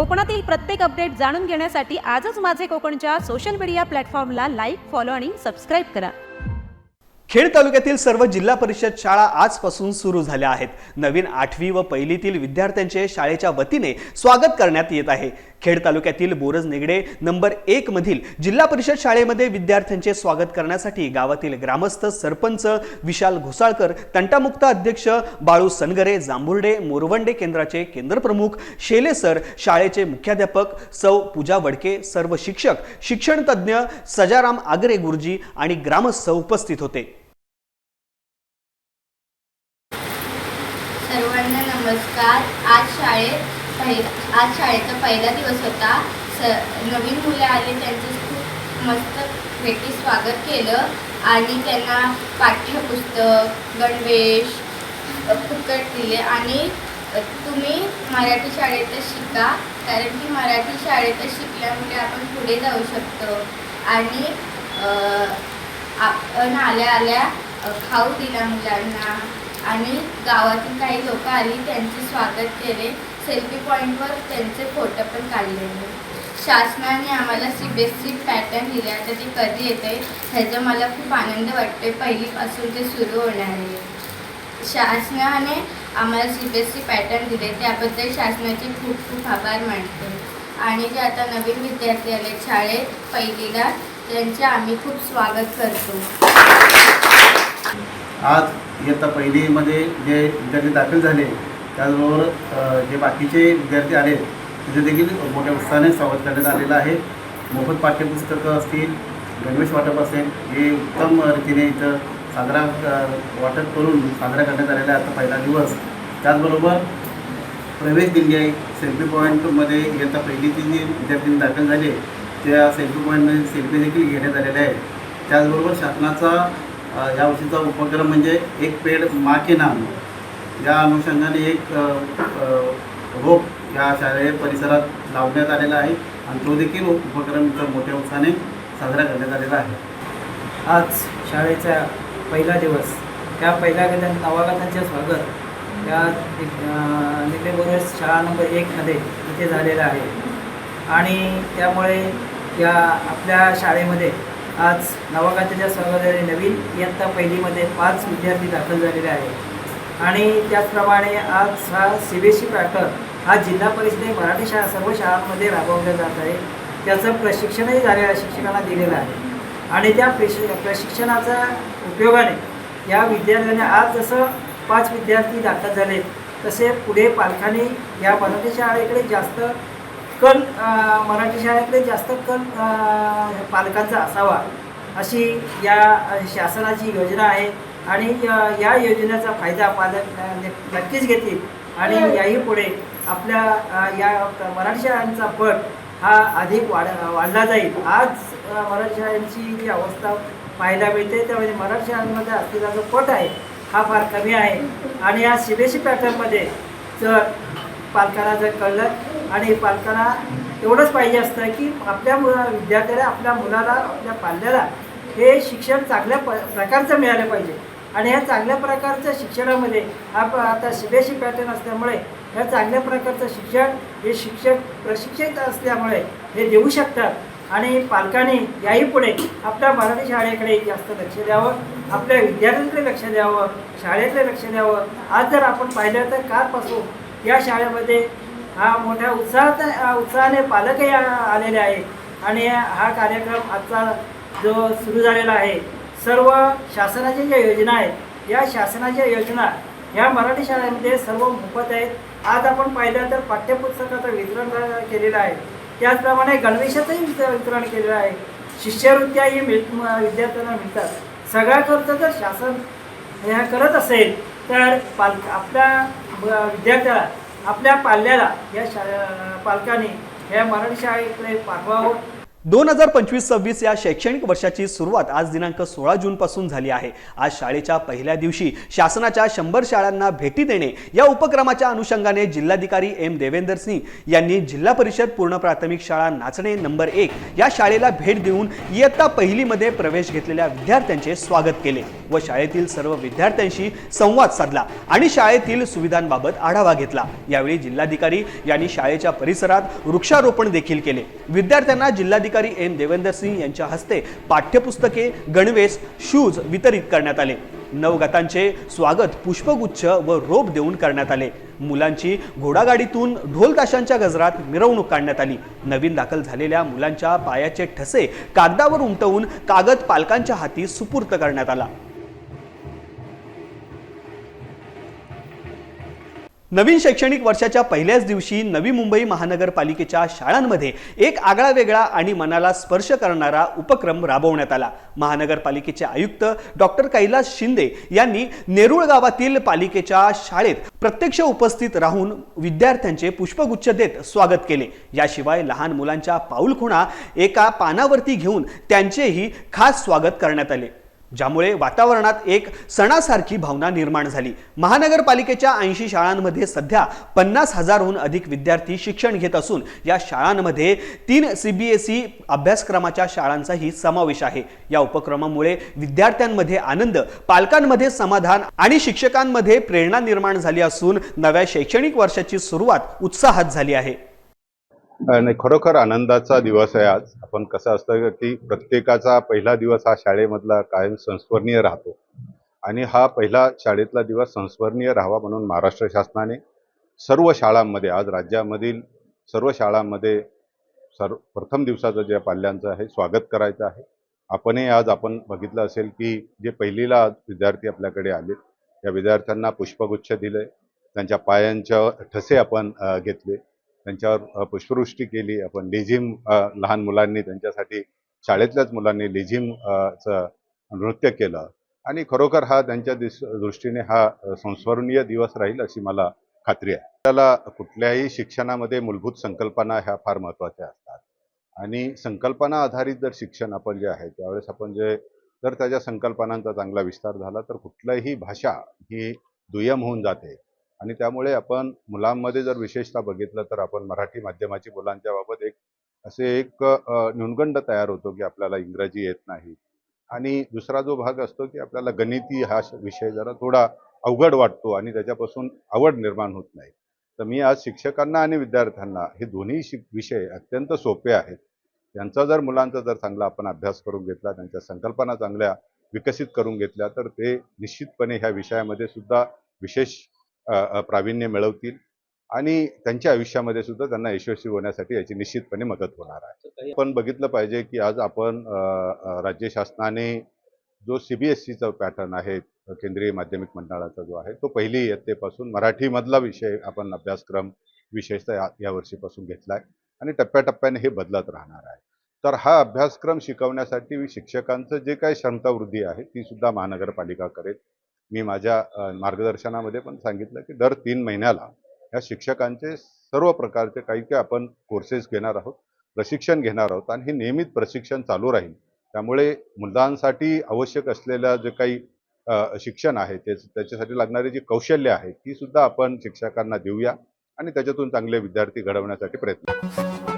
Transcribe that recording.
कोकणातील प्रत्येक अपडेट जाणून घेण्यासाठी आजच माझे कोकणच्या सोशल मीडिया प्लॅटफॉर्मला लाईक फॉलो आणि सबस्क्राईब करा. खेड तालुक्यातील सर्व जिल्हा परिषद शाळा आजपासून सुरू झाल्या आहेत. नवीन आठवी व पहिलीतील विद्यार्थ्यांचे शाळेच्या वतीने स्वागत करण्यात येत आहे. खेड तालुक्यातील बोरज निगडे नंबर एक मधील जिल्हा परिषद शाळेमध्ये विद्यार्थ्यांचे स्वागत करण्यासाठी गावातील ग्रामस्थ सरपंच विशाल घोसाळकर तंटामुक्त अध्यक्ष बाळू सनगरे जांभुर्डे मोरवंडे केंद्राचे केंद्रप्रमुख शेले सर शाळेचे मुख्याध्यापक सौ पूजा वडके सर्व शिक्षक शिक्षण तज्ज्ञ सजाराम आगरे गुरुजी आणि ग्रामस्थ उपस्थित होते. सर्वांना नमस्कार. आज शाळेत पहिला आज शाळेचा पहिला दिवस होता. स नवीन मुले आले त्यांचं खूप मस्त भेटी स्वागत केलं. आणि त्यांना पाठ्यपुस्तक गणवेश फुकट दिले. आणि तुम्ही मराठी शाळेतच शिका कारण की मराठी शाळेतच शिकल्यामुळे आपण पुढे जाऊ शकतो. आणि आपण आल्या आल्या खाऊ दिला मुलांना. आणि गावातून काही लोक आली त्यांचे स्वागत केले. सेल्फी पॉईंटवर त्यांचे फोटो पण काढलेले. शासनाने आम्हाला C B S C pattern दिले आता ते कधी येते ह्याचा मला खूप आनंद वाटते पहिलीपासून ते सुरू होणार आहे. शासनाने आम्हाला C B S C pattern दिले त्याबद्दल शासनाचे खूप खूप आभार मानते. आणि जे आता नवीन विद्यार्थी आले शाळेत पहिलीला त्यांचे आम्ही खूप स्वागत करतो. आज इयत्ता पहिलीमध्ये जे विद्यार्थी दाखल झाले त्याचबरोबर जे बाकीचे विद्यार्थी आहेत तिथे देखील मोठ्या उत्साहाने स्वागत करण्यात आलेलं आहे. मोफत पाठ्यपुस्तकं असतील गणवेश वाटप असेल हे उत्तम रीतीने इथं साजरा वाटप करून साजरा करण्यात आलेला आहे आता पहिला दिवस. त्याचबरोबर प्रवेश दिली आहे. सेल्फी पॉईंटमध्ये इयत्ता पहिलीची जी विद्यार्थी दाखल झाले त्या सेल्फी पॉईंटमध्ये सेल्फी देखील घेण्यात आलेल्या आहे त्याचबरोबर शासनाचा या वर्षीचा उपक्रम म्हणजे एक पेड मा के नाम. या अनुषंगाने एक रोप या शालेय परिसरात लावण्यात आलेला आहे आणि तो देखील उपक्रम इथं मोठ्या उत्साहाने साजरा करण्यात आलेला आहे. आज शाळेचा पहिला दिवस. त्या पहिल्या गटात नवागतांचे स्वागत. या निले बोरस शाळा नंबर एकमध्ये इथे झालेलं आहे. आणि त्यामुळे या आपल्या शाळेमध्ये आज नवागताच्या स्वागताने नवीन इयत्ता पहिलीमध्ये पाच विद्यार्थी दाखल झालेले आहेत. आणि त्याचप्रमाणे आज हा C B S C pattern हा जिल्हा परिषदे मराठी शाळा सर्व शाळांमध्ये राबवला जात आहे. त्याचं प्रशिक्षणही झालेल्या शिक्षकांना दिलेलं आहे. आणि त्या प्रश प्रशिक्षणाच्या उपयोगाने या विद्यार्थ्यांनी आज जसं पाच विद्यार्थी दाखल झाले तसे पुढे पालकांनी या मराठी शाळेकडे जास्त कल मराठी शाळेकडे जास्त कल पालकांचा असावा अशी या शासनाची योजना आहे. आणि या योजनेचा फायदा पालक नक्कीच घेतील. आणि याही पुढे आपल्या या मराठी शाळांचा पट हा अधिक वाढ वाढला जाईल. आज मराठी शाळांची जी अवस्था पाहायला मिळते त्यामध्ये मराठी शाळांमध्ये असलेला जो पट आहे हा फार कमी आहे. आणि या सी बी एस सी पॅटर्नमध्ये जर पालकांना जर कळलं आणि पालकांना एवढंच पाहिजे असतं की आपल्या मु विद्यार्थ्याला आपल्या मुलाला आपल्या पाल्याला हे शिक्षण चांगल्या प प्रकारचं मिळालं पाहिजे. आणि ह्या चांगल्या प्रकारच्या शिक्षणामध्ये आप आता सी बी एस पॅटर्न असल्यामुळे ह्या चांगल्या प्रकारचं शिक्षण हे शिक्षक प्रशिक्षित असल्यामुळे हे देऊ शकतात. आणि पालकांनी याही पुढे आपल्या मराठी शाळेकडे जास्त लक्ष द्यावं आपल्या विद्यार्थ्यांकडे लक्ष द्यावं शाळेकडे लक्ष द्यावं. आज जर आपण पाहिलं तर कालपासून या शाळेमध्ये हा मोठ्या उत्साहात उत्साहाने पालकही आलेले आहेत. आणि हा कार्यक्रम आजचा जो सुरू झालेला आहे सर्व शासनाच्या ज्या योजना आहेत या शासनाच्या योजना ह्या मराठी शाळेमध्ये सर्व मोफत आहेत. आज आपण पाहिलं तर पाठ्यपुस्तकाचं वितरण केलेलं आहे. त्याचप्रमाणे गणवेशाचंही वितरण केलेलं आहे. शिष्यवृत्त्याही मिळ विद्यार्थ्यांना मिळतात. सगळा खर्च जर शासन ह्या करत असेल तर पाल आपल्या विद्यार्थ्याला आपल्या पाल्याला या शा पालकांनी या मराठी शाळेकडे पाठवावं. दोन हजार पंचवीस सव्वीस या शैक्षणिक वर्षाची सुरुवात आज दिनांक सोळा जून पासून झाली आहे. आज शाळेच्या पहिल्या दिवशी शासनाच्या शंभर शाळांना भेटी देणे या उपक्रमाच्या अनुषंगाने जिल्हाधिकारी एम देवेंदर सिंह यांनी जिल्हा परिषद पूर्ण प्राथमिक शाळा नाचणे नंबर एक या शाळेला भेट देऊन इयत्ता पहिलीमध्ये प्रवेश घेतलेल्या विद्यार्थ्यांचे स्वागत केले व शाळेतील सर्व विद्यार्थ्यांशी संवाद साधला आणि शाळेतील सुविधांबाबत आढावा घेतला. यावेळी जिल्हाधिकारी यांनी शाळेच्या परिसरात वृक्षारोपण देखील केले. विद्यार्थ्यांना जिल्हाधिकारी एम देवेंदर सिंह यांच्या हस्ते पाठ्यपुस्तके गणवेश शूज वितरित करण्यात आले. नवगतांचे स्वागत पुष्पगुच्छ व रोप देऊन करण्यात आले. मुलांची घोडागाडीतून ढोल ताशांच्या गजरात मिरवणूक काढण्यात आली. नवीन दाखल झालेल्या मुलांच्या पायाचे ठसे कागदावर उमटवून कागद पालकांच्या हाती सुपूर्त करण्यात आला. नवीन शैक्षणिक वर्षाच्या पहिल्याच दिवशी नवी मुंबई महानगरपालिकेच्या शाळांमध्ये एक आगळा वेगळा आणि मनाला स्पर्श करणारा उपक्रम राबवण्यात आला. महानगरपालिकेचे आयुक्त डॉक्टर कैलास शिंदे यांनी नेरुळ गावातील पालिकेच्या शाळेत प्रत्यक्ष उपस्थित राहून विद्यार्थ्यांचे पुष्पगुच्छ देत स्वागत केले. याशिवाय लहान मुलांच्या पाऊलखुणा एका पानावरती घेऊन त्यांचेही खास स्वागत करण्यात आले. ज्यामुळे वातावरणात एक सणासारखी भावना निर्माण झाली. महानगरपालिकेच्या ऐंशी शाळांमध्ये सध्या पन्नास हजारहून अधिक विद्यार्थी शिक्षण घेत असून या शाळांमध्ये तीन सी बी एस ई अभ्यासक्रमाच्या शाळांचाही समावेश आहे. या उपक्रमामुळे विद्यार्थ्यांमध्ये आनंद पालकांमध्ये समाधान आणि शिक्षकांमध्ये प्रेरणा निर्माण झाली असून नव्या शैक्षणिक वर्षाची सुरुवात उत्साहात झाली आहे. आणि खरोखर आनंदाचा दिवस आहे आज. आपण कसं असतं की प्रत्येकाचा पहिला दिवस हा शाळेमधला कायम संस्मरणीय राहतो. आणि हा पहिला शाळेतला दिवस संस्मरणीय राहावा म्हणून महाराष्ट्र शासनाने सर्व शाळांमध्ये आज राज्यामधील सर्व शाळांमध्ये सर्व प्रथम दिवसाचं जे पाल्यांचं आहे स्वागत करायचं आहे. आपणही आज आपण बघितलं असेल की जे पहिलीला आज विद्यार्थी आपल्याकडे आले या विद्यार्थ्यांना पुष्पगुच्छ दिले त्यांच्या पायांच्या ठसे आपण घेतले. त्यांच्यावर पुष्पवृष्टी केली. आपण लेझिम लहान मुलांनी त्यांच्यासाठी शाळेतल्याच मुलांनी लेझिम चं नृत्य केलं. आणि खरोखर हा त्यांच्या दिस दृष्टीने हा संस्मरणीय दिवस राहील अशी मला खात्री आहे. त्याला कुठल्याही शिक्षणामध्ये मूलभूत संकल्पना ह्या फार महत्त्वाच्या असतात. आणि संकल्पना आधारित जर शिक्षण आपण जे आहे त्यावेळेस आपण जे जर त्याच्या संकल्पनांचा चांगला विस्तार झाला तर कुठल्याही भाषा ही दुय्यम होऊन जाते. आणि त्यामुळे आपण मुलांमध्ये जर विशेषतः बघितलं तर आपण मराठी माध्यमाची मुलांच्या बाबत एक असे एक न्यूनगंड तयार होतो की आपल्याला इंग्रजी येत नाही. आणि दुसरा जो भाग असतो की आपल्याला गणिती हा श- विषय जरा थोडा अवघड वाटतो आणि त्याच्यापासून आवड निर्माण होत नाही. तर मी आज शिक्षकांना आणि विद्यार्थ्यांना हे दोन्ही शिक विषय अत्यंत सोपे आहेत. त्यांचा जर मुलांचा जर चांगला आपण अभ्यास करून घेतला त्यांच्या संकल्पना चांगल्या विकसित करून घेतल्या तर ते निश्चितपणे ह्या विषयामध्ये सुद्धा विशेष प्रावीण्य मिळवतील आणि त्यांच्या आयुष्यामध्ये सुद्धा त्यांना यशस्वी होण्यासाठी याची निश्चितपणे मदत होणार आहे. पण बघितलं पाहिजे की आज आपण राज्य शासनाने जो सी बी एस सीचा पॅटर्न आहे केंद्रीय माध्यमिक मंडळाचा जो आहे तो पहिली इयत्तेपासून मराठीमधला विषय आपण अभ्यासक्रम विशेषतः या या वर्षीपासून घेतला आहे आणि टप्प्याटप्प्याने हे बदलत राहणार आहे. तर हा अभ्यासक्रम शिकवण्यासाठी शिक्षकांचं जे काही क्षमता वृद्धी आहे ती सुद्धा महानगरपालिका करेल. मी माझ्या मार्गदर्शनामध्ये पण सांगितलं की दर तीन महिन्याला या शिक्षकांचे सर्व प्रकारचे काही काही आपण कोर्सेस घेणार आहोत प्रशिक्षण घेणार आहोत आणि हे नियमित प्रशिक्षण चालू राहील. त्यामुळे मुलांसाठी आवश्यक असलेलं जे काही शिक्षण आहे ते त्याच्यासाठी लागणारी जी कौशल्य आहे ती सुद्धा आपण शिक्षकांना देऊया आणि त्याच्यातून चांगले विद्यार्थी घडवण्यासाठी प्रयत्न